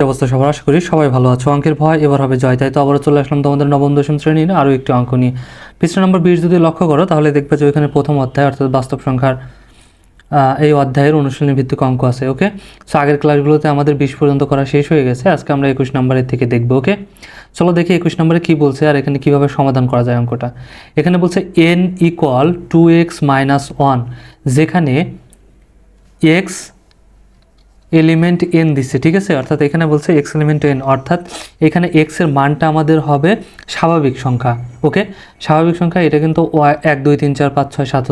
অবস্থা সবার আশা করি সবাই ভালো আছো। অঙ্কের ভয়, এবার হবে জয়। তাই তো আবারও চলে আসলাম তোমাদের নবম দশম শ্রেণির আরও একটি অঙ্ক নিয়ে। পৃষ্ঠ নম্বর বিশ যদি লক্ষ্য করো, তাহলে দেখবে যে ওইখানে প্রথম অধ্যায়, অর্থাৎ বাস্তব সংখ্যার এই অধ্যায়ের অনুশীলনী ভিত্তিক অঙ্ক আছে, ওকে? সো আগের ক্লাসগুলোতে আমাদের বিশ পর্যন্ত করা শেষ হয়ে গেছে। আজকে আমরা একুশ নম্বরের থেকে দেখব, ওকে? চলো দেখি একুশ নম্বরে কী বলছে আর এখানে কীভাবে সমাধান করা যায় অঙ্কটা। এখানে বলছে N equal to X minus one যেখানে এক্স এলিমেন্ট এন দিচ্ছে ঠিক আছে? অর্থাৎ এখানে বলছে এক্স এলিমেন্ট এন অর্থাৎ এখানে এক্সের মানটা আমাদের হবে স্বাভাবিক সংখ্যা ওকে স্বাভাবিক সংখ্যা, এটা কিন্তু এক, দুই, তিন, চার, পাঁচ, ছয়, সাত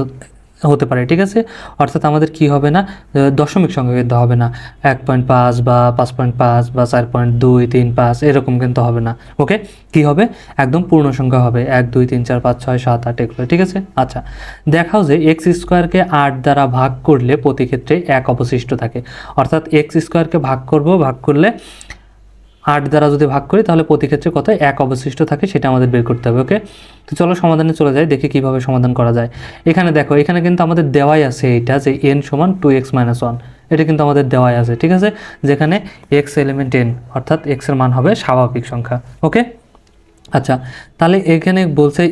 হতে- পারে, ঠিক আছে? অর্থাৎ আমাদের কি হবে না? দশমিক সংখ্যা কিন্তু হবে না। এক পয়েন্ট পাঁচ বা পাঁচ পয়েন্ট পাঁচ বা চার পয়েন্ট দুই, তিন, পাঁচ, এরকম কিন্তু হবে না। ওকে? কি হবে? একদম পূর্ণ সংখ্যা হবে। এক, দুই, তিন, চার, পাঁচ, ছয়, সাত, আট, এগুলো, ঠিক আছে? আচ্ছা দেখাও যে এক্স স্কোয়ারকে আট দ্বারা ভাগ করলে প্রতি ক্ষেত্রে এক অবশিষ্ট থাকে। অর্থাৎ এক্স স্কোয়ারকে ভাগ করব, ভাগ করলে আট দ্বারা যদি ভাগ করি, তাহলে প্রতি ক্ষেত্রে কত? এক অবশিষ্ট থাকে, সেটা আমাদের বের করতে হবে ওকে তো চলো সমাধানে চলে যাই, দেখি কীভাবে সমাধান করা যায়। এখানে দেখো, এখানে কিন্তু আমাদের দেওয়াই আছে এটা যে এন সমান টু এক্স মাইনাস ওয়ান এটা কিন্তু আমাদের দেওয়াই আছে, ঠিক আছে? যেখানে এক্স এলিমেন্ট এন অর্থাৎ এক্সের মান হবে স্বাভাবিক সংখ্যা ওকে আচ্ছা তাহলে এখানে বলছে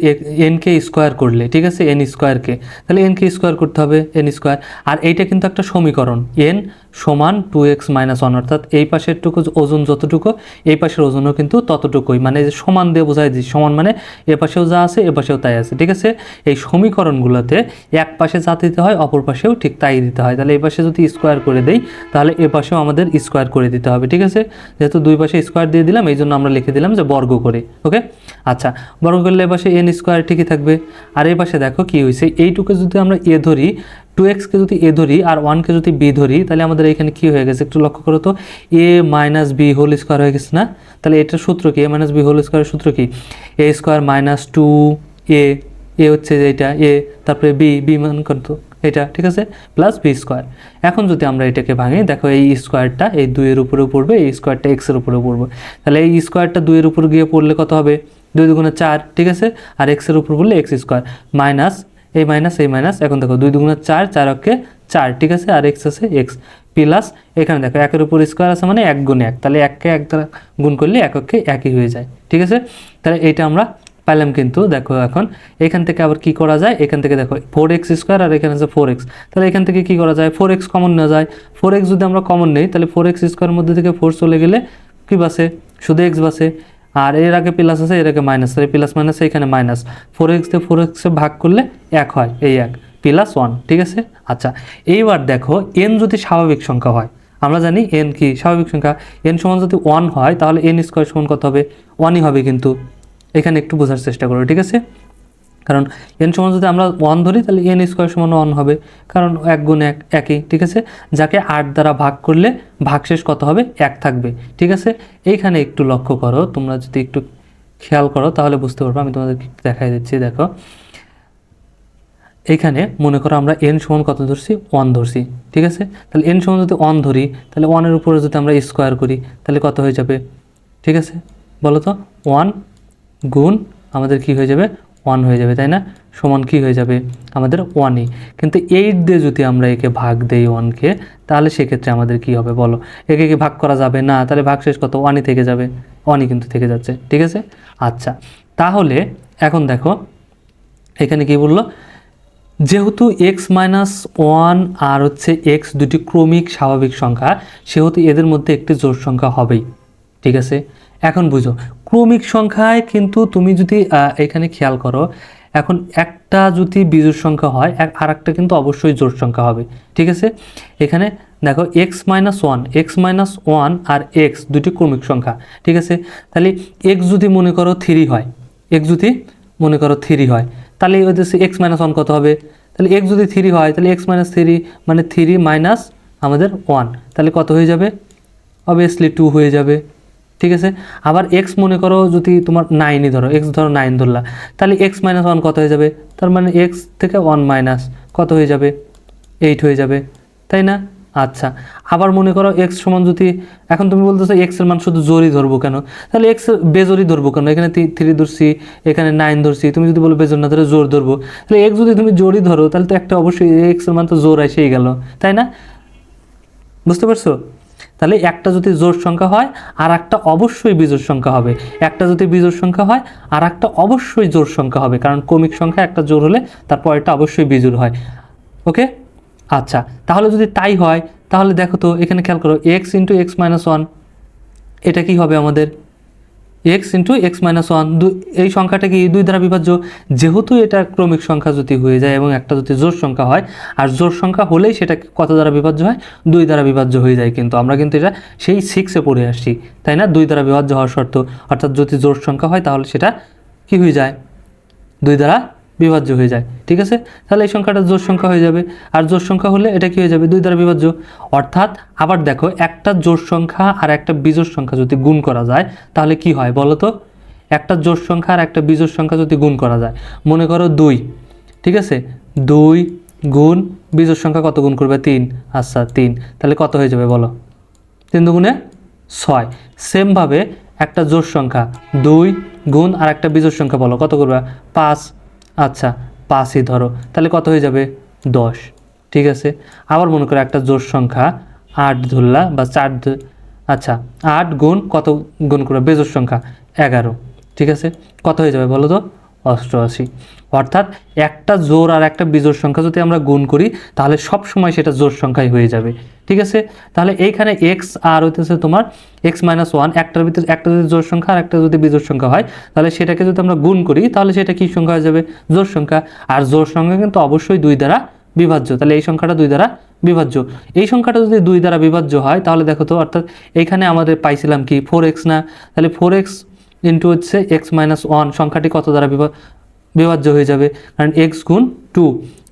এনকে স্কোয়ার করলে, ঠিক আছে? এন স্কোয়ারকে তাহলে এনকে স্কোয়ার করতে হবে এন স্কোয়ার আর এইটা কিন্তু একটা সমীকরণ এন সমান টু এক্স মাইনাস ওয়ান অর্থাৎ এই পাশের টুকু ওজন যতটুকু, এই পাশের ওজনও কিন্তু ততটুকুই। মানে সমান দিয়ে বোঝাই দিচ্ছি, সমান মানে এ পাশেও যা আছে, এ পাশেও তাই আছে, ঠিক আছে? এই সমীকরণগুলোতে এক পাশে যা দিতে হয়, অপর পাশেও ঠিক তাই দিতে হয়। তাহলে এই পাশে যদি স্কোয়ার করে দেই, তাহলে এ পাশেও আমাদের স্কোয়ার করে দিতে হবে, ঠিক আছে? যেহেতু দুই পাশে স্কোয়ার দিয়ে দিলাম এই জন্য আমরা লিখে দিলাম যে বর্গ করে ওকে আচ্ছা বর্গ করলে এ পাশে এন স্কোয়ার ঠিকই থাকবে। আর এই পাশে দেখো কি হয়েছে, এইটুকু যদি আমরা এ ধরি টু এক্সকে যদি এ ধরি আর ওয়ানকে যদি বি ধরি, তাহলে আমাদের এখানে কি হয়ে গেছে? একটু লক্ষ্য করো তো। A minus B whole square হয়ে গেছে না? তাহলে এটার সূত্র কি? এ মাইনাস বি হোল স্কোয়ারের সূত্র কি? A square minus two A এ হচ্ছে এটা, এ, তারপরে বি বি মান কত? এটা, ঠিক আছে? Plus B square. এখন যদি আমরা এটাকে ভাঙি, দেখো এই স্কোয়ারটা এই দুইয়ের উপরেও পড়বে, এই স্কোয়ারটা এক্সের উপরেও পড়বে। তাহলে এই স্কোয়ারটা দুইয়ের উপর গিয়ে পড়লে কত হবে? দুই দুগুণে চার, ঠিক আছে? আর এক্সের উপর পড়লে এক্স স্কোয়ার। মাইনাস এই মাইনাস এই মাইনাস এখন দেখো দুই দুগুণে চার চার অক্ষে চার, ঠিক আছে? আর এক্স আছে এক্স প্লাস এখানে দেখো একের উপর স্কোয়ার আছে মানে এক গুণ এক, তাহলে এককে এক দ্বারা গুণ করলে এক অক্ষে একই হয়ে যায়, ঠিক আছে? তাহলে এইটা আমরা পাইলাম কিন্তু, দেখো এখন, এখান থেকে আবার কি করা যায়? এখান থেকে দেখো ফোর এক্স স্কোয়ার আর এখানে আছে ফোর এক্স তাহলে এখান থেকে কি করা যায়? ফোর এক্স কমন নেওয়া যায় ফোর এক্স যদি আমরা কমন নেই, তাহলে ফোর এক্স স্কোয়ারের মধ্যে থেকে ফোর চলে গেলে কি বাসে? শুধু এক্স বাসে আর এর আগে প্লাস আছে, এর আগে মাইনাস তাহলে প্লাস মাইনাস এখানে মাইনাস ফোর এক্স দিয়ে ফোর এক্সে ভাগ করলে এক হয়, এই এক। প্লাস ওয়ান ঠিক আছে? আচ্ছা এইবার দেখো এন যদি স্বাভাবিক সংখ্যা হয়, আমরা জানি এন কি? স্বাভাবিক সংখ্যা। এন সমান যদি ওয়ান হয়, তাহলে এন স্কোয়ার সমান কত হবে? ওয়ানই হবে কিন্তু। এখানে একটু বোঝার চেষ্টা করো, ঠিক আছে? কারণ এন সমান যদি আমরা ওয়ান ধরি, তাহলে এন স্কোয়ার সমান ওয়ান হবে। কারণ এক গুণ এক একই ঠিক আছে? যাকে আট দ্বারা ভাগ করলে ভাগশেষ কত হবে? এক থাকবে, ঠিক আছে? এইখানে একটু লক্ষ্য করো, তোমরা যদি একটু খেয়াল করো, তাহলে বুঝতে পারব। আমি তোমাদের দেখাই দিচ্ছি, দেখো। এইখানে মনে করো আমরা এন সমান কত ধরছি? ওয়ান ধরছি, ঠিক আছে? তাহলে এন সমান যদি ওয়ান ধরি, তাহলে ওয়ানের উপরে যদি আমরা স্কোয়ার করি, তাহলে কত হয়ে যাবে? ঠিক আছে? বলো তো? ওয়ান গুণ আমাদের কি হয়ে যাবে? ওয়ান হয়ে যাবে, তাই না? সমান কি হয়ে যাবে? আমাদের ওয়ানই কিন্তু এইট দিয়ে যদি আমরা একে ভাগ দেই ওয়ানকে তাহলে সেক্ষেত্রে আমাদের কি হবে বলো? একে কি ভাগ করা যাবে? না, তাহলে ভাগ শেষ কত? ওয়ানই থেকে যাবে। ওয়ানই কিন্তু থেকে যাচ্ছে, ঠিক আছে? আচ্ছা তাহলে এখন দেখো, এখানে কি বলল? যেহেতু এক্স মাইনাস ওয়ান আর হচ্ছে এক্স দুটি ক্রমিক স্বাভাবিক সংখ্যা, সেহেতু এদের মধ্যে একটি জোর সংখ্যা হবেই, ঠিক আছে? এখন বুঝো, ক্রমিক সংখ্যায় কিন্তু তুমি যদি এখানে খেয়াল করো, এখন একটা যদি বিজোড় সংখ্যা হয় আর একটা কিন্তু অবশ্যই জোড় সংখ্যা হবে, ঠিক আছে? এখানে দেখো X minus one X minus one আর এক্স দুটি ক্রমিক সংখ্যা, ঠিক আছে? তাহলে এক্স যদি মনে করো থ্রি হয় এক্স যদি মনে করো থ্রি হয়, তাহলে যে এক্স মাইনাস ওয়ান কত হবে? তাহলে এক্স যদি থ্রি হয়, তাহলে এক্স মাইনাস থ্রি মানে থ্রি মাইনাস আমাদের ওয়ান তাহলে কত হয়ে যাবে? অবভিয়াসলি টু হয়ে যাবে। ঠিক আছে? আবার এক্স মনে করো যদি তোমার নাইনই ধরো এক্স ধরো নাইন ধরলা, তাহলে এক্স মাইনাস ওয়ান কত হয়ে যাবে? তার মানে এক্স থেকে ওয়ান মাইনাস কত হয়ে যাবে? এইট হয়ে যাবে, তাই না? আচ্ছা আবার মনে করো এক্স সমান যদি, এখন তুমি বলতেছো এক্সের মান শুধু জোরই ধরবো কেন? তাহলে এক্স বেজোরই ধরবো কেন? এখানে থ্রি ধরছি, এখানে নাইন ধরছি, তুমি যদি বলো বেজোর না ধরে জোর ধরবো। তাহলে এক্স যদি তুমি জোরই ধরো, তাহলে তো একটা অবশ্যই এক্সের মান তো জোর এসেই গেল, তাই না? বুঝতে পারছ? তাহলে একটা যদি জোর সংখ্যা হয় আর একটা অবশ্যই বিজোড় সংখ্যা হবে। একটা যদি বিজোড় সংখ্যা হয় আর একটা অবশ্যই জোর সংখ্যা হবে। কারণ কমিক সংখ্যা একটা জোর হলে তার পরেরটা অবশ্যই বিজোড় হয়। ওকে? আচ্ছা তাহলে যদি তাই হয়, তাহলে দেখো তো, এখানে খেয়াল করো X into X minus one এটা কি হবে আমাদের? X into X minus one এই সংখ্যাটা কি দুই দ্বারা বিভাজ্য? যেহেতু এটা ক্রমিক সংখ্যা যদি হয়ে যায় এবং একটা যদি জোর সংখ্যা হয়, আর জোর সংখ্যা হলেই সেটা কত দ্বারা বিভাজ্য হয়? দুই দ্বারা বিভাজ্য হয়ে যায় কিন্তু। আমরা কিন্তু এটা সেই সিক্সে পড়ে আসছি, তাই না? দুই দ্বারা বিভাজ্য হওয়ার শর্ত। অর্থাৎ যদি জোর সংখ্যা হয়, তাহলে সেটা কি হয়ে যায়? দুই দ্বারা বিভাজ্য হয়ে যায়, ঠিক আছে? তাহলে এই সংখ্যাটা জোর সংখ্যা হয়ে যাবে। আর জোর সংখ্যা হলে এটা কি হয়ে যাবে? দুই দ্বারা বিভাজ্য। অর্থাৎ, আবার দেখো, একটা জোর সংখ্যা আর একটা বিজোড় সংখ্যা যদি গুণ করা যায়, তাহলে কি হয় বলো তো? একটা জোর সংখ্যা আর একটা বিজোড় সংখ্যা যদি গুণ করা যায়, মনে করো দুই, ঠিক আছে? দুই গুণ বিজোড় সংখ্যা কত গুণ করবে? তিন। আচ্ছা তিন। তাহলে কত হয়ে যাবে বলো? তিন দুগুণে ছয়। সেমভাবে একটা জোড় সংখ্যা, দুই গুণ আর একটা বিজোড় সংখ্যা বলো, কত করবে? পাঁচ আচ্ছা পাঁচই ধরো, তাহলে কত হয়ে যাবে? দশ, ঠিক আছে? আবার মনে করো একটা জোর সংখ্যা, আট ধরলা বা চার আচ্ছা আট গুণ কত গুণ করবে বেজোর সংখ্যা, এগারো, ঠিক আছে? কত হয়ে যাবে বলো তো? অষ্টআশি। অর্থাৎ একটা জোর আর একটা বিজোর সংখ্যা যদি আমরা গুণ করি, তাহলে সব সময় সেটা জোর সংখ্যাই হয়ে যাবে। ঠিক আছে? তাহলে এইখানে এক্স আর হইতেছে তোমার এক্স মাইনাস ওয়ান একটার ভিতরে একটা যদি জোর সংখ্যা আর একটা যদি বিজোর সংখ্যা হয়, তাহলে সেটাকে যদি আমরা গুণ করি, তাহলে সেটা কি সংখ্যা হয়ে যাবে? জোর সংখ্যা। আর জোর সংখ্যা কিন্তু অবশ্যই দুই দ্বারা বিভাজ্য। তাহলে এই সংখ্যাটা দুই দ্বারা বিভাজ্য। এই সংখ্যাটা যদি দুই দ্বারা বিভাজ্য হয়, তাহলে দেখো তো, অর্থাৎ এখানে আমাদের পাইছিলাম কি? ফোর এক্স না। তাহলে ফোর এক্স ইন্টু হচ্ছে এক্স মাইনাস ওয়ান সংখ্যাটি কত দ্বারা বিভা বিভাজ্য হয়ে যাবে। কারণ এক্স গুণ টু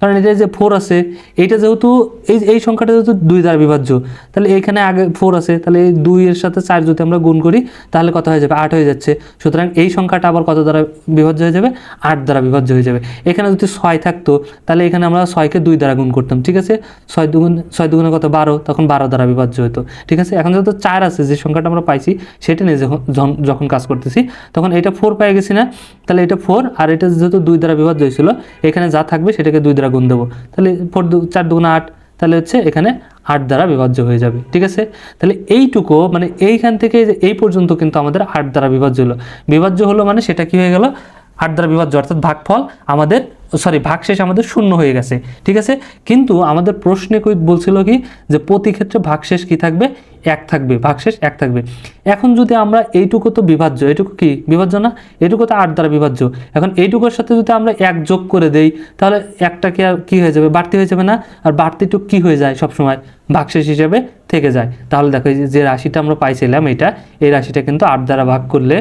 কারণ এটা যে ফোর আছে, এইটা যেহেতু, এই এই সংখ্যাটা যেহেতু দুই দ্বারা বিভাজ্য, তাহলে এখানে আগে ফোর আছে, তাহলে এই দুইয়ের সাথে চার যদি আমরা গুণ করি, তাহলে কত হয়ে যাবে? আট হয়ে যাচ্ছে। সুতরাং এই সংখ্যাটা আবার কত দ্বারা বিভাজ্য হয়ে যাবে? আট দ্বারা বিভাজ্য হয়ে যাবে। এখানে যদি ছয় থাকতো, তাহলে এখানে আমরা ছয়কে দুই দ্বারা গুণ করতাম, ঠিক আছে? ছয় দুগুণ, ছয় দুগুণে কত? বারো, তখন বারো দ্বারা বিভাজ্য হতো, ঠিক আছে? এখন যেহেতু চার আছে, যে সংখ্যাটা আমরা পাইছি, সেটা নিয়ে যখন, যখন- কাজ করতেছি, তখন এটা ফোর পেয়ে গেছি না, তাহলে এটা ফোর আর এটা যেহেতু দুই দ্বারা বিভাজ্য হয়েছিল, এখানে যা থাকবে, সেটাকে দুই দ্বারা গুণ দেবো। তাহলে ফোর দু, চার দুগুণ আট, তাহলে হচ্ছে এখানে আট দ্বারা বিভাজ্য হয়ে যাবে, ঠিক আছে? তাহলে এইটুকু মানে এইখান থেকে এই পর্যন্ত কিন্তু আমাদের আট দ্বারা বিভাজ্য হলো। বিভাজ্য হলো মানে সেটা কি হয়ে গেল? আট দ্বারা বিভাজ্য, অর্থাৎ ভাগফল আমাদের সরি ভাগশেষ আমাদের শূন্য হয়ে গেছে, ঠিক আছে? কিন্তু আমাদের প্রশ্নে বলছিল কি যে প্রতি ক্ষেত্রে ভাগশেষ কি থাকবে? এক থাকবে ভাগশেষ এক থাকবে। এখন যদি আমরা এইটুকু তো বিভাজ্য, এইটুকু কি বিভাজ্য না? এইটুকু তো আট দ্বারা বিভাজ্য। এখন এইটুকুর সাথে যদি আমরা এক যোগ করে দেই, তাহলে একটা কি আর কি হয়ে যাবে? বাড়তি হয়ে যাবে না? আর বাড়তিটুক কি হয়ে যায় সবসময়? ভাগশেষ হিসেবে থেকে যায়। তাহলে দেখো যে রাশিটা আমরা পাইছিলাম এটা এই রাশিটা কিন্তু আট দ্বারা ভাগ করলে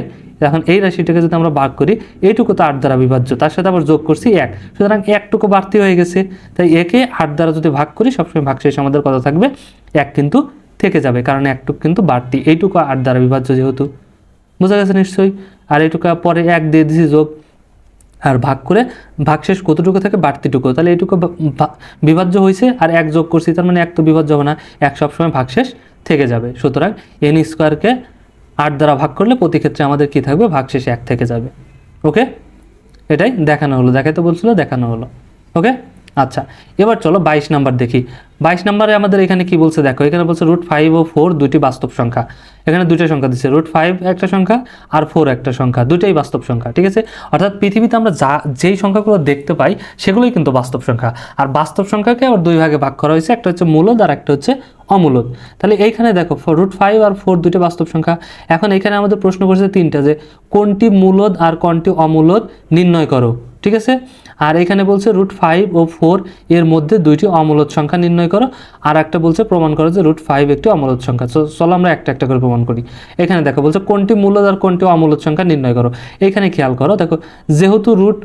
এখন এই রাশিটাকে যদি আমরা ভাগ করি, এইটুকু তো আট দ্বারা বিভাজ্য, তার সাথে আবার যোগ করছি এক। সুতরাং একটুকু বাড়তি হয়ে গেছে। তাই একে আট দ্বারা যদি ভাগ করি, সবসময় ভাগশেষ আমাদের কথা থাকবে, এক কিন্তু থেকে যাবে, কারণ একটুকু কিন্তু বাড়তি। এইটুকু আট দ্বারা বিভাজ্য যেহেতু। বোঝা গেছে নিশ্চয়ই? আর এইটুকু পরে এক দিয়ে দিছি যোগ। আর ভাগ করে ভাগশেষ কতটুকু থাকে বাড়তিটুকু? তাহলে এইটুকু বিভাজ্য হয়েছে, আর এক যোগ করছি, তার মানে এক তো বিভাজ্য হবে না। এক সবসময় ভাগশেষ থেকে যাবে। সুতরাং এন স্কোয়ারকে আট দ্বারা ভাগ করলে প্রতি ক্ষেত্রে আমাদের কি থাকবে? ভাগশেষ এক থেকে যাবে। ওকে এটাই দেখানো হলো। দেখাতে বলছিল, দেখানো হলো। ওকে আচ্ছা এবার চলো বাইশ নাম্বার দেখি। বাইশ নাম্বারে আমাদের এখানে কি বলছে? দেখো, এখানে বলছে রুট ফাইভ ও ফোর দুটি বাস্তব সংখ্যা। এখানে দুইটা সংখ্যা দিচ্ছে রুট ফাইভ একটা সংখ্যা আর ফোর একটা সংখ্যা দুটাই বাস্তব সংখ্যা, ঠিক আছে? অর্থাৎ পৃথিবীতে আমরা যা, যেই সংখ্যাগুলো দেখতে পাই, সেগুলোই কিন্তু বাস্তব সংখ্যা। আর বাস্তব সংখ্যাকে আবার দুই ভাগে ভাগ করা হয়েছে, একটা হচ্ছে মূলদ আর একটা হচ্ছে অমূলদ। তাহলে এইখানে দেখো রুট ফাইভ আর ফোর দুটি বাস্তব সংখ্যা। এখন এখানে আমাদের প্রশ্ন করছে তিনটা যে কোনটি মূলদ আর কোনটি অমূলদ নির্ণয় করো, ঠিক আছে? আর এখানে বলছে রুট ফাইভ ও ফোর এর মধ্যে দুইটি অমূলদ সংখ্যা নির্ণয় করো। আর একটা বলছে প্রমাণ করো যে রুট ফাইভ একটি অমূলদ সংখ্যা। চলো আমরা একটা একটা করে প্রমাণ করি। এখানে দেখো, বলছে কোনটি মূলদ আর কোনটি অমূলদ সংখ্যা নির্ণয় করো। এখানে খেয়াল করো, দেখো, যেহেতু রুট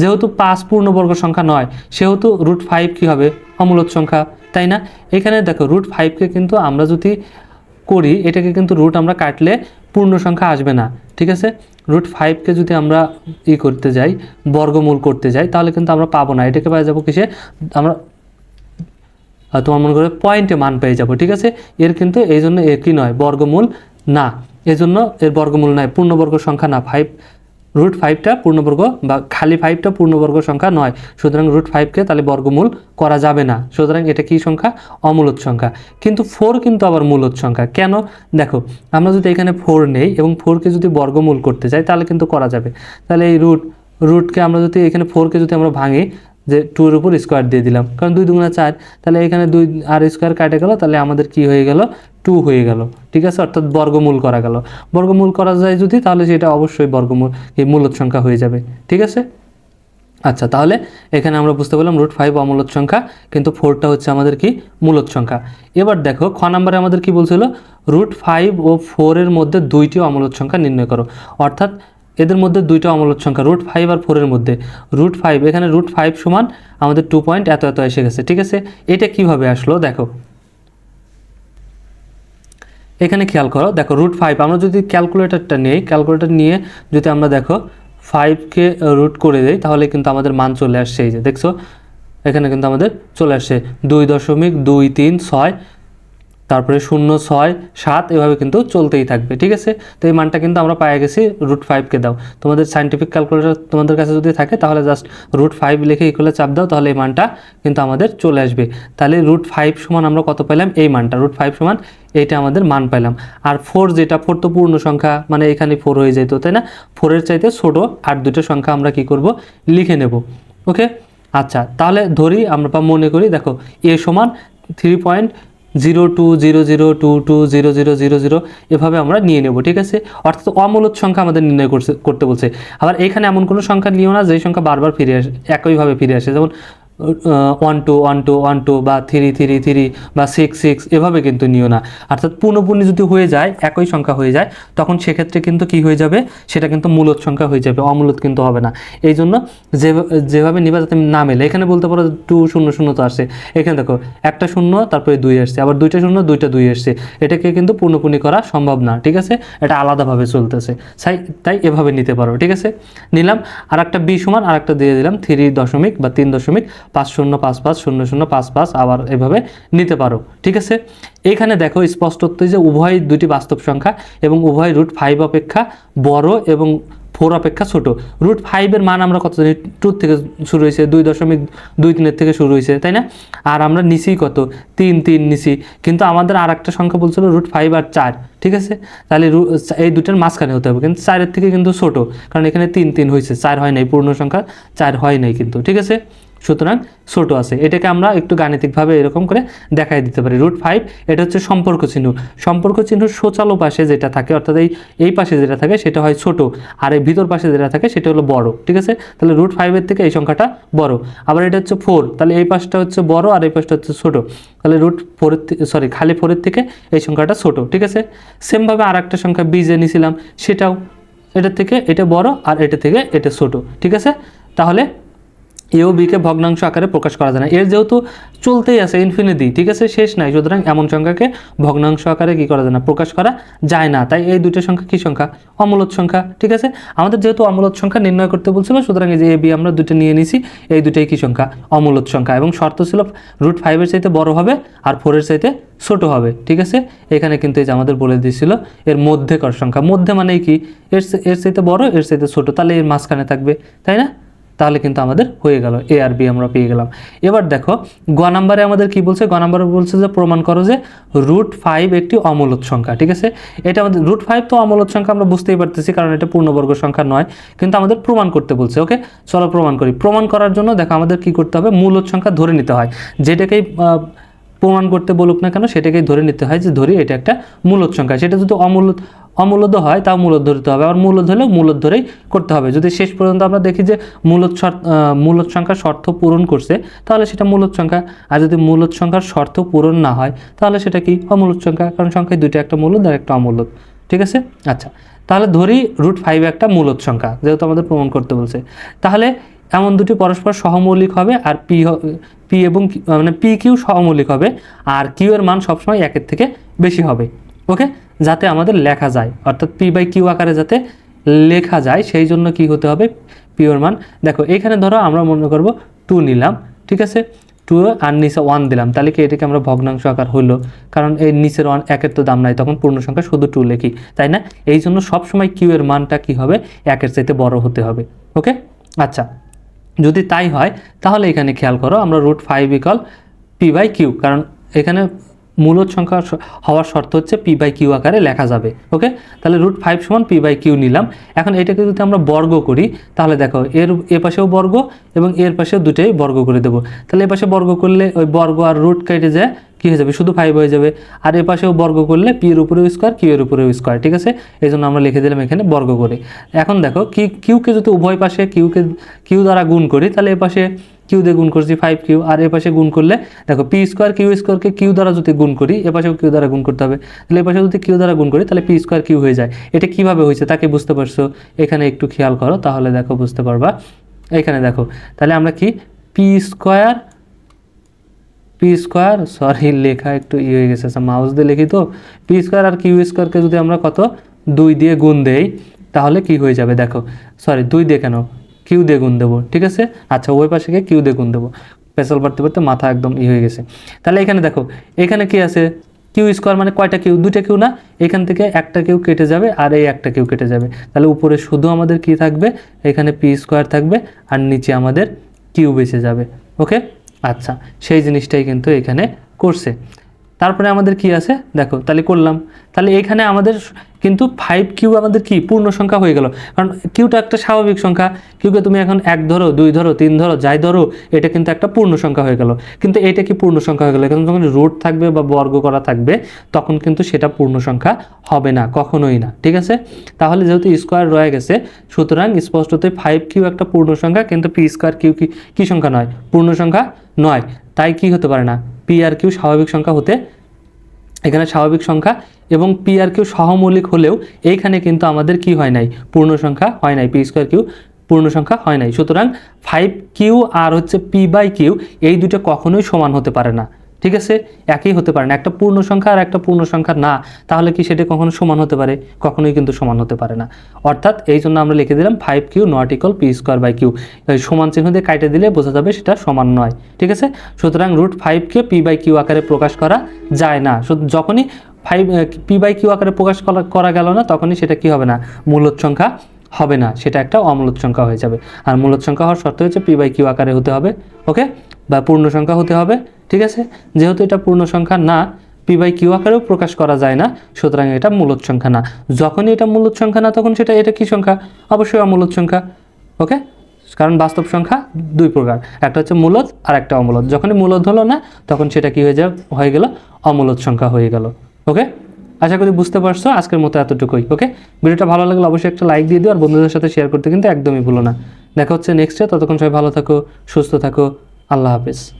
যেহেতু পাঁচ পূর্ণবর্গ সংখ্যা নয়, সেহেতু রুট ফাইভ কী হবে? অমূলদ সংখ্যা, তাই না? এখানে দেখো রুট ফাইভকে কিন্তু আমরা যদি করি, এটাকে কিন্তু রুট আমরা কাটলে পূর্ণ সংখ্যা আসবে না। ঠিক আছে? রুট ফাইভকে যদি আমরা ই করতে যাই, বর্গমূল করতে যাই, তাহলে কিন্তু আমরা পাবো না। এটাকে পাওয়া যাব কিসে? আমরা তোমার মনে করে পয়েন্টে মান পেয়ে যাব, ঠিক আছে? এর কিন্তু এই জন্য একই নয়, বর্গমূল না। এজন্য এর বর্গমূল নয় পূর্ণবর্গ সংখ্যা না ফাইভ রুট ফাইভটা পূর্ণবর্গ বা খালি ফাইভটা পূর্ণবর্গ সংখ্যা নয়। সুতরাং রুট ফাইভকে তাহলে বর্গমূল করা যাবে না। সুতরাং এটা কি সংখ্যা? অমূলত সংখ্যা। কিন্তু ফোর কিন্তু আবার মূলত সংখ্যা। কেন? দেখো, আমরা যদি এখানে ফোর নেই এবং ফোরকে যদি বর্গমূল করতে চাই, তাহলে কিন্তু করা যাবে। তাহলে এই রুট রুটকে আমরা যদি এখানে ফোরকে যদি আমরা ভাঙি, যে টুর উপর স্কোয়ার দিয়ে দিলাম, কারণ দুই দুগুণা চার, তাহলে এখানে দুই আর স্কোয়ার কাটে গেল, তাহলে আমাদের কি হয়ে গেল? টু হয়ে গেল, ঠিক আছে? অর্থাৎ বর্গমূল করা গেল। বর্গমূল করা যায় যদি, তাহলে সেটা অবশ্যই বর্গমূল, এই মূলত সংখ্যা হয়ে যাবে, ঠিক আছে? আচ্ছা তাহলে এখানে আমরা বুঝতে পারলাম রুট ফাইভ অমূলত সংখ্যা, কিন্তু ফোরটা হচ্ছে আমাদের কি? মূলত সংখ্যা। এবার দেখো, খ নাম্বারে আমাদের কি বলছিল? রুট ফাইভ ও ফোরের মধ্যে দুইটি অমূলত সংখ্যা নির্ণয় করো। অর্থাৎ এদের মধ্যে দুইটা অমূলত সংখ্যা রুট ফাইভ আর ফোরের মধ্যে। রুট ফাইভ এখানে রুট ফাইভ সমান আমাদের টু পয়েন্ট এত এত এসে গেছে, ঠিক আছে? এটা কীভাবে আসলো? দেখো। এখানে খেয়াল করো, দেখো রুট ফাইভ আমরা যদি ক্যালকুলেটারটা নিই ক্যালকুলেটার নিয়ে যদি আমরা দেখো ফাইভকে রুট করে দেই, তাহলে কিন্তু আমাদের মান চলে আসছে এই যে, দেখছ? এখানে কিন্তু আমাদের চলে আসছে দুই দশমিক দুই তিন ছয় তারপরে শূন্য ছয়, সাত, এভাবে কিন্তু চলতেই থাকবে, ঠিক আছে? তো এই মানটা কিন্তু আমরা পায়ে গেছি রুট ফাইভকে দাও। তোমাদের সাইন্টিফিক ক্যালকুলেটর তোমাদের কাছে যদি থাকে, তাহলে জাস্ট রুট ফাইভ লিখে ইকুয়ালে চাপ দাও, তাহলে এই মানটা কিন্তু আমাদের চলে আসবে। তাহলে রুট ফাইভ সমান আমরা কত পেলাম এই মানটা রুট ফাইভ সমান এইটা আমাদের মান পেলাম আর ফোর যেটা ফোর তো পূর্ণ সংখ্যা মানে এখানে ফোর হয়ে যেত, তাই না? ফোরের চাইতে ছোটো আর দুটো সংখ্যা আমরা কি করব? লিখে নেব ওকে আচ্ছা তাহলে ধরি, আমরা মনে করি, দেখো এ সমান three point zero two zero zero two two zero zero zero zero এভাবে আমরা নিয়ে নেব, ঠিক আছে? অর্থাৎ অমূলত সংখ্যা আমাদের নির্ণয় করছে, করতে বলছে। আবার এখানে এমন কোনো সংখ্যা নিও না, যেই সংখ্যা বারবার ফিরে আসে, একইভাবে ফিরে আসে। যেমন one two one two one two বা থ্রি থ্রি থ্রি বা সিক্স সিক্স এভাবে কিন্তু নিও না। অর্থাৎ পূর্ণপূর্ণ যদি হয়ে যায়, একই সংখ্যা হয়ে যায়, তখন সেক্ষেত্রে কিন্তু কি হয়ে যাবে? সেটা কিন্তু মূলত সংখ্যা হয়ে যাবে, অমূলত কিন্তু হবে না। এই জন্য যে, যেভাবে নিবা যাতে না মেলে, এখানে বলতে পারো টু শূন্য শূন্য তো আসছে। এখানে দেখো, একটা শূন্য, তারপরে দুই আসছে, আবার দুইটা শূন্য, দুইটা দুই আসছে। এটাকে কিন্তু পূর্ণপূর্ণি করা সম্ভব না, ঠিক আছে? এটা আলাদাভাবে চলতেছে। তাই তাই এভাবে নিতে পারো, ঠিক আছে? নিলাম আর একটা বি সমান আর একটা দিয়ে দিলাম থ্রি দশমিক বা তিন দশমিক পাঁচ শূন্য পাঁচ পাঁচ, শূন্য শূন্য পাঁচ পাঁচ আবার এভাবে নিতে পারো, ঠিক আছে? এখানে দেখো স্পষ্টতই যে উভয় দুটি বাস্তব সংখ্যা এবং উভয় রুট ফাইভ অপেক্ষা বড় এবং ফোর অপেক্ষা ছোট। রুট ফাইভের মান আমরা কত জানি? টুর থেকে শুরু হয়েছে, দুই দশমিক দুই তিনের থেকে শুরু হয়েছে, তাই না? আর আমরা নিচি কত? তিন তিন নিচি কিন্তু আমাদের আর একটা সংখ্যা বলছিল রুট ফাইভ আর চার, ঠিক আছে? তাহলে এই দুটার মাঝখানে হতে হবে, কিন্তু চারের থেকে কিন্তু ছোট, কারণ এখানে তিন তিন হয়েছে, চার হয় নাই, পূর্ণ সংখ্যা চার হয় নাই কিন্তু, ঠিক আছে? সুতরাং ছোটো আছে। এটাকে আমরা একটু গাণিতিকভাবে এরকম করে দেখাই দিতে পারি। রুট ফাইভ এটা হচ্ছে সম্পর্ক চিহ্ন। সম্পর্ক চিহ্ন সোচালো পাশে যেটা থাকে, অর্থাৎ এই এই পাশে যেটা থাকে সেটা হয় ছোট। আর এই ভিতর পাশে যেটা থাকে সেটা হলো বড়, ঠিক আছে? তাহলে রুট ফাইভের থেকে এই সংখ্যাটা বড়। আবার এটা হচ্ছে ফোর তাহলে এই পাশটা হচ্ছে বড় আর এই পাশটা হচ্ছে ছোট। তাহলে রুট ফোরের সরি খালি ফোরের থেকে এই সংখ্যাটা ছোট, ঠিক আছে? সেমভাবে আর একটা সংখ্যা বিজে নিয়েছিলাম সেটাও এটা থেকে এটা বড় আর এটা থেকে এটা ছোট, ঠিক আছে? তাহলে এ ও বিকে ভগ্নাংশ আকারে প্রকাশ করা যায় না। এর যেহেতু চলতেই আছে ইনফিনিটি ঠিক আছে? শেষ নাই। সুতরাং এমন সংখ্যাকে ভগ্নাংশ আকারে কি করা যায় না? প্রকাশ করা যায় না। তাই এই দুটো সংখ্যা কি সংখ্যা? অমূলত সংখ্যা, ঠিক আছে? আমাদের যেহেতু অমূলত সংখ্যা নির্ণয় করতে বলছিল, সুতরাং এই যে এ বি আমরা দুটো নিয়ে নিছি, এই দুটোই কি সংখ্যা? অমূলত সংখ্যা। এবং শর্ত ছিল রুট ফাইভের চাইতে বড় হবে আর ফোরের চাইতে ছোট হবে, ঠিক আছে? এখানে কিন্তু এই যে আমাদের বলে দিয়েছিল, এর মধ্যেকর সংখ্যা। মধ্যে মানে কি? এর এর চাইতে বড়, এর চাইতে ছোট। তাহলে এর মাঝখানে থাকবে, তাই না? তাহলে কিন্তু আমাদের হয়ে গেল এ আর বি আমরা পেয়ে গেলাম। এবার দেখো, গ নাম্বারে আমাদের কি বলছে? গ নাম্বারে বলছে যে, প্রমাণ করো যে রুট ফাইভ একটি অমূলত সংখ্যা, ঠিক আছে? এটা আমাদের রুট ফাইভ তো অমূলত সংখ্যা আমরা বুঝতেই পারতেছি, কারণ এটা পূর্ণবর্গ সংখ্যা নয়, কিন্তু আমাদের প্রমাণ করতে বলছে, ওকে? চলো প্রমাণ করি। প্রমাণ করার জন্য দেখো, আমাদের কি করতে হবে? মূলত সংখ্যা ধরে নিতে হয়। যেটাকেই প্রমাণ করতে বলুক না কেন, সেটাকেই ধরে নিতে হয় যে, ধরি এটা একটা মূলত সংখ্যা। সেটা যদি অমূলত অমূলদ হয়, তাও মূলত ধরতে হবে। আবার মূলত হলেও মূলত ধরেই করতে হবে। যদি শেষ পর্যন্ত আমরা দেখি যে মূলত মূলত সংখ্যার শর্ত পূরণ করছে, তাহলে সেটা মূলত সংখ্যা। আর যদি মূলত সংখ্যার শর্ত পূরণ না হয়, তাহলে সেটা কি? অমূলত সংখ্যা। কারণ সংখ্যায় দুইটা একটা মূলত আর একটা অমূলত ঠিক আছে? আচ্ছা। তাহলে ধরি রুট ফাইভ একটা মূলত সংখ্যা, যেহেতু আমাদের প্রমাণ করতে বলছে। তাহলে এমন দুটি পরস্পর সহমৌলিক হবে, আর পি পি এবং মানে পি কিউ সহমৌলিক হবে, আর কিউ এর মান সবসময় একের থেকে বেশি হবে। ওকে? যাতে আমাদের লেখা যায়। অর্থাৎ পি বাই কিউ আকারে যাতে লেখা যায়, সেই জন্য কি হতে হবে? পি এর মান। দেখো, এখানে ধরো আমরা মনে করব টু নিলাম, ঠিক আছে? টু আর নিচে ওয়ান দিলাম। তাহলে কি এটাকে আমরা ভগ্নাংশ আকার হইল কারণ এই নিচের ওয়ান একের তো দাম নাই, তখন পূর্ণ সংখ্যা শুধু টু লিখি, তাই না? এই জন্য সবসময় কিউ এর মানটা কি হবে? একের চাইতে বড় হতে হবে, ওকে? আচ্ছা যদি তাই হয়, তাহলে এখানে খেয়াল করো, আমরা root five equal P by Q কারণ এখানে মূলত সংখ্যা হওয়ার শর্ত হচ্ছে পি বাই কিউ আকারে লেখা যাবে, ওকে? তাহলে রুট ফাইভ সমান পি বাই কিউ নিলাম। এখন এটাকে যদি আমরা বর্গ করি, তাহলে দেখো এর এ পাশেও বর্গ এবং এর পাশেও দুটোই বর্গ করে দেবো। তাহলে এ পাশে বর্গ করলে ওই বর্গ আর রুট কেটে যায়, কী হয়ে যাবে? শুধু ফাইভ হয়ে যাবে। আর এ পাশেও বর্গ করলে পি এর উপরেও স্কোয়ার কিউ এর উপরেও স্কোয়ার ঠিক আছে? এই জন্য আমরা লিখে দিলাম এখানে বর্গ করে। এখন দেখো, কি কিউকে যদি উভয় পাশে কিউকে কিউ দ্বারা গুণ করি, তাহলে এ পাশে কিউ দিয়ে গুণ করছি ফাইভ কিউ আর এ পাশে গুণ করলে, দেখো পি স্কোয়ার কিউ স্কোয়ারকে কিউ দ্বারা যদি গুণ করি এ পাশেও কিউ দ্বারা গুণ করতে হবে। তাহলে এ পাশে যদি কিউ দ্বারা গুণ করি, তাহলে পি স্কোয়ার কিউ হয়ে যায়। এটা কীভাবে হয়েছে তাকে বুঝতে পারছ? এখানে একটু খেয়াল করো, তাহলে দেখো বুঝতে পারবা। এখানে দেখো, তাহলে আমরা কি P square P square sorry লেখা একটু ইয়ে হয়ে গেছে আচ্ছা মাউস দিয়ে লিখি তো। পি স্কোয়ার আর কিউ স্কোয়ারকে যদি আমরা কত? দুই দিয়ে গুণ দেই, তাহলে কি হয়ে যাবে? দেখো সরি দুই দিয়ে কেন? কিউ দিয়ে গুণ দেবো, ঠিক আছে? আচ্ছা ওই পাশে গিয়ে কিউ দিয়ে গুণ দেবো। পেছাল পারতে পারতে মাথা একদম ই হয়ে গেছে। তাহলে এখানে দেখো, এখানে কি আছে? কিউ স্কোয়ার মানে কয়টা কিউ? দুইটা কিউ না? এখান থেকে একটা কিউ কেটে যাবে আর এই একটা কিউ কেটে যাবে। তাহলে উপরে শুধু আমাদের কি থাকবে? এখানে পি স্কোয়ার থাকবে আর নিচে আমাদের কিউ বেঁচে যাবে, ওকে? আচ্ছা সেই জিনিসটাই কিন্তু এখানে করছে। তারপরে আমাদের কি আছে? দেখো, তাহলে করলাম। তাহলে এখানে আমাদের কিন্তু ফাইভ কিউ আমাদের কি? পূর্ণ সংখ্যা হয়ে গেল। কারণ কিউটা একটা স্বাভাবিক সংখ্যা। কিউকে তুমি এখন এক ধরো, দুই ধরো, তিন ধরো, যাই ধরো, এটা কিন্তু একটা পূর্ণ সংখ্যা হয়ে গেল। কিন্তু এটা কি পূর্ণ সংখ্যা হয়ে গেল? এখন যখন রুট থাকবে বা বর্গ করা থাকবে, তখন কিন্তু সেটা পূর্ণ সংখ্যা হবে না, কখনোই না, ঠিক আছে? তাহলে যেহেতু স্কোয়ার রয়ে গেছে, সুতরাং স্পষ্টতই ফাইভ কিউ একটা পূর্ণ সংখ্যা, কিন্তু পি স্কোয়ার কিউ কি কি সংখ্যা নয়? পূর্ণ সংখ্যা নয়। তাই কি হতে পারে না? পি আর কিউ স্বাভাবিক সংখ্যা হতে, এখানে স্বাভাবিক সংখ্যা এবং পি আর কিউ সহমৌলিক হলেও এইখানে কিন্তু আমাদের কি হয় নাই? পূর্ণ সংখ্যা হয় নাই পি স্কোয়ার কিউ পূর্ণ সংখ্যা হয় নাই। সুতরাং ফাইভ কিউ আর হচ্ছে পি বাই কিউ এই দুটো কখনোই সমান হতে পারে না। ঠিক আছে? একই হতে পারে না। একটা পূর্ণ সংখ্যা আর একটা পূর্ণ সংখ্যা না, তাহলে কি সেটা কখনো সমান হতে পারে? কখনোই কিন্তু সমান হতে পারে না। অর্থাৎ এই জন্য আমরা লিখে দিলাম five Q not equal P square by Q সমান চিহ্ন দিয়ে কাটে দিলে বোঝা যাবে সেটা সমান নয়। ঠিক আছে? সুতরাং রুট ফাইভকে পি বাই কিউ আকারে প্রকাশ করা যায় না। যখনই ফাইভ পি বাই কিউ আকারে প্রকাশ করা গেল না, তখনই সেটা কি হবে না? মূলত সংখ্যা হবে না, সেটা একটা অমূলত সংখ্যা হয়ে যাবে। আর মূলত সংখ্যা হওয়ার শর্ত হচ্ছে পি বাই কিউ আকারে হতে হবে ওকে বা পূর্ণ সংখ্যা হতে হবে, ঠিক আছে? যেহেতু এটা পূর্ণ সংখ্যা না পি বাই কিউ আকারেও প্রকাশ করা যায় না, সুতরাং এটা মূলত সংখ্যা না। যখনই এটা মূলত সংখ্যা না, তখন সেটা এটা কি সংখ্যা? অবশ্যই অমূলত সংখ্যা ওকে কারণ বাস্তব সংখ্যা দুই প্রকার, একটা হচ্ছে মূলত আর একটা অমূলত। যখনই মূলত হলো না, তখন সেটা কি হয়ে যায় হয়ে গেল, অমূলত সংখ্যা হয়ে গেল। ওকে? আশা করি বুঝতে পারছ আজকের মতো এতটুকুই, ওকে? ভিডিওটা ভালো লাগলে অবশ্যই একটা লাইক দিয়ে দিও আর বন্ধুদের সাথে শেয়ার করতে কিন্তু একদমই ভুলো না। দেখা হচ্ছে নেক্সটে ততক্ষণ সবাই ভালো থাকো, সুস্থ থাকো, আল্লাহ হাফেজ।